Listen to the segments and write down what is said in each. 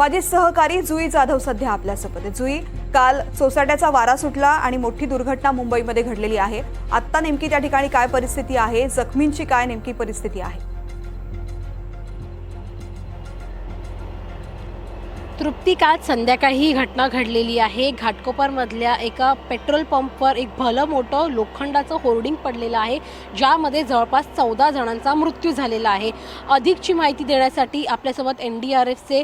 माझी सहकारी जुई जाधव सध्या आपल्यासोबत आहे जुई काल सोसाट्याचा वारा सुटला आणि मोठी दुर्घटना मुंबईमध्ये घडलेली आहे. आत्ता नेमकी त्या ठिकाणी काय परिस्थिती आहे? जखमींची काय नेमकी परिस्थिती आहे? तृप्ती काल संध्याकाळी ही घटना घडलेली आहे. घाटकोपरमधल्या एका पेट्रोल पंपवर एक भलं मोठं लोखंडाचं होर्डिंग पडलेलं आहे ज्यामध्ये जवळपास चौदा जणांचा मृत्यू झालेला आहे. अधिकची माहिती देण्यासाठी आपल्यासोबत एन डी आर एफचे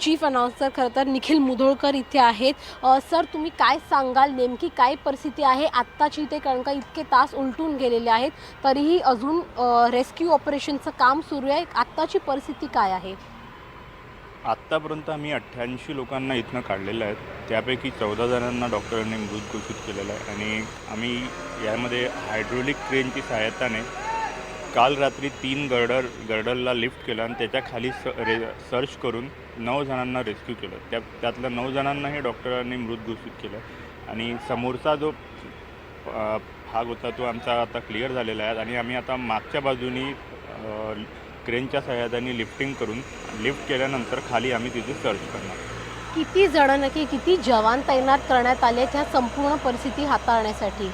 चीफ अनाउन्सर खरं तर निखिल मुधोळकर इथे आहेत. सर तुम्ही काय सांगाल? नेमकी काय परिस्थिती आहे? आत्ताची इथे कारण का इतके तास उलटून गेलेले आहेत तरीही अजून रेस्क्यू ऑपरेशनचं काम सुरू आहे. आत्ताची परिस्थिती काय आहे? आत्तापर्यंत आम्ही अठ्ठ्याऐंशी लोकांना इथनं काढलेलं आहे त्यापैकी चौदा जणांना डॉक्टरांनी मृत घोषित केलेलं आहे. आणि आम्ही यामध्ये हायड्रोलिक क्रेनची सहाय्यताने काल रात्री तीन गर्डर गर्डरला लिफ्ट केलं आणि त्याच्याखाली स रे सर्च करून नऊ जणांना रेस्क्यू केलं. त्या त्यातल्या नऊ जणांनाही डॉक्टरांनी मृत घोषित केलं. आणि समोरचा जो भाग होता तो आमचा आता क्लिअर झालेला आहे. आणि आम्ही आता मागच्या बाजूनी क्रेनच्या सहाय्याने लिफ्टिंग करून लिफ्ट केल्यानंतर खाली आम्ही तिथे सर्च करणार. किती जण नक्की किती जवान तैनात करण्यात आले आहेत ह्या संपूर्ण परिस्थिती हाताळण्यासाठी?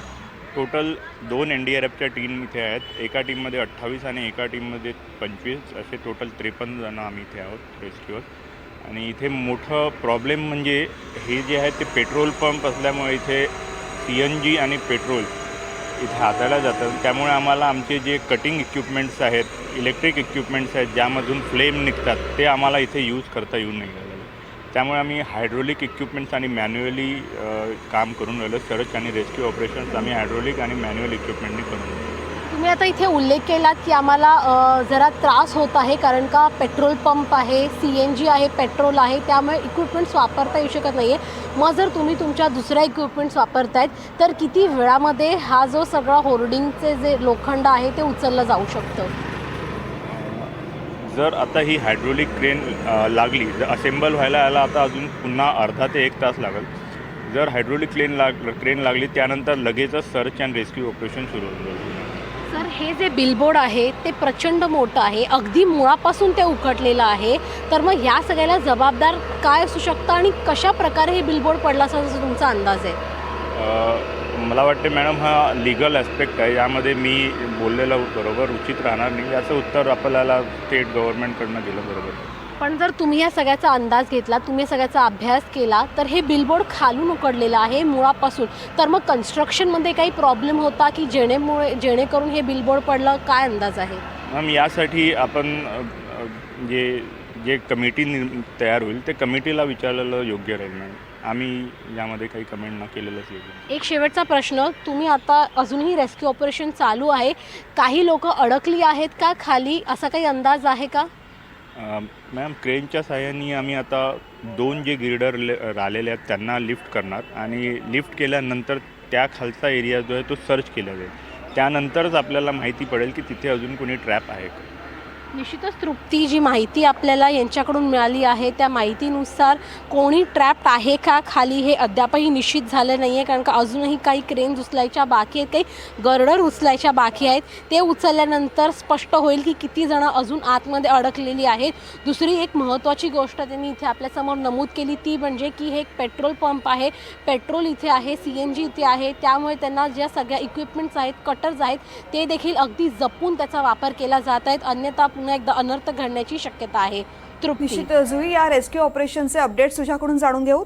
टोटल दोन एन डी आर एफच्या टीम इथे आहेत. एका टीममध्ये अठ्ठावीस आणि एका टीममध्ये पंचवीस. असे टोटल त्रेपन्न जणं आम्ही इथे आहोत रेस्क्यूअर आणि इथे मोठं प्रॉब्लेम म्हणजे हे जे आहे ते पेट्रोल पंप असल्यामुळे इथे सी एन जी आणि पेट्रोल इथे हाताळल्या जातात त्यामुळे आम्हाला आमचे जे कटिंग इक्विपमेंट्स आहेत इलेक्ट्रिक इक्विपमेंट्स आहेत ज्यामधून फ्लेम निघतात ते आम्हाला इथे यूज करता येऊ नाही राहिलेलं त्यामुळे आम्ही हायड्रोलिक इक्विपमेंट्स आणि मॅन्युअली काम करून राहिलो. सर्च आणि रेस्क्यू ऑपरेशन्स आम्ही हायड्रोलिक आणि मॅन्युअल इक्विपमेंटनी करून राहिलो. तुम्ही आता इथे उल्लेख केलात की आम्हाला जरा त्रास होत आहे कारण का पेट्रोल पंप आहे सी एन जी आहे पेट्रोल आहे त्यामुळे इक्विपमेंट्स वापरता येऊ शकत नाही आहे मग जर तुम्ही तुमच्या दुसऱ्या इक्विपमेंट्स वापरतायत तर किती वेळामध्ये हा जो सगळा होर्डिंगचे जे लोखंड आहे ते उचललं जाऊ शकतं? जर आता ही हायड्रोलिक क्रेन लागली जर असेंबल व्हायला याला आता अजून पुन्हा अर्धा ते एक तास लागेल. जर हायड्रोलिक क्रेन लाग क्रेन लागली त्यानंतर लगेचच सर्च अँड रेस्क्यू ऑपरेशन सुरू होऊन जाईल सर हे जे बिलबोर्ड आहे ते प्रचंड मोठं आहे. अगदी मुळापासून ते उखटलेलं आहे. तर मग ह्या सगळ्याला जबाबदार काय असू शकतं आणि कशा प्रकारे हे बिलबोर्ड पडला असा तुमचा अंदाज आहे? मला वाटते मॅडम हा लिगल ॲस्पेक्ट आहे. यामध्ये मी बोललेलं बरोबर उचित राहणार नाही. याचं उत्तर आपल्याला स्टेट गव्हर्नमेंटकडनं दिलं बरोबर. पण जर तुम्ही या सगळ्याचा अंदाज घेतला तुम्ही सगळ्याचा अभ्यास केला तर हे बिलबोर्ड खालून उकडलेलं आहे मुळापासून. तर मग कन्स्ट्रक्शनमध्ये काही प्रॉब्लेम होता की जेणेमुळे जेणेकरून हे बिलबोर्ड पडलं? काय अंदाज आहे? मॅम यासाठी आपण जे जे कमिटी तयार होईल ते कमिटीला विचारलेलं योग्य राहील मॅम. आम्ही यामध्ये काही कमेंट न केलेलंच योग्य एक शेवटचा प्रश्न तुम्ही आता अजूनही रेस्क्यू ऑपरेशन चालू आहे. काही लोक अडकली आहेत का खाली? असा काही अंदाज आहे का? मॅम क्रेनच्या साह्याने आम्ही आता दोन जे गिर्डर ले राहिलेले आहेत त्यांना लिफ्ट करणार. आणि लिफ्ट केल्यानंतर त्या खालचा एरिया जो आहे तो सर्च केला जाईल. त्यानंतरच आपल्याला माहिती पडेल की तिथे अजून कोणी ट्रॅप आहे का. निश्चितच तृप्ती जी माहिती आपल्याला यांच्याकडून मिळाली आहे त्या माहितीनुसार कोणी ट्रॅप्ड आहे का खाली हे अद्यापही निश्चित झालं नाही आहे कारण का अजूनही काही क्रेन उचलायच्या बाकी आहेत काही गर्डर उचलायच्या बाकी आहेत. ते उचलल्यानंतर स्पष्ट होईल की किती जणं अजून आतमध्ये अडकलेली आहेत. दुसरी एक महत्त्वाची गोष्ट त्यांनी इथे आपल्यासमोर नमूद केली ती म्हणजे की हे एक पेट्रोल पंप आहे. पेट्रोल इथे आहे सी एन जी इथे आहे. त्यामुळे त्यांना ज्या सगळ्या इक्विपमेंट्स आहेत कटर्स आहेत ते देखील अगदी जपून त्याचा वापर केला जात आहेत. अन्यथा पुन्हा एकदा अनर्थ घडण्याची शक्यता आहे. तृप्ती. जुई या रेस्क्यू ऑपरेशनचे अपडेट्स तुझ्याकडून जाणून घेऊ.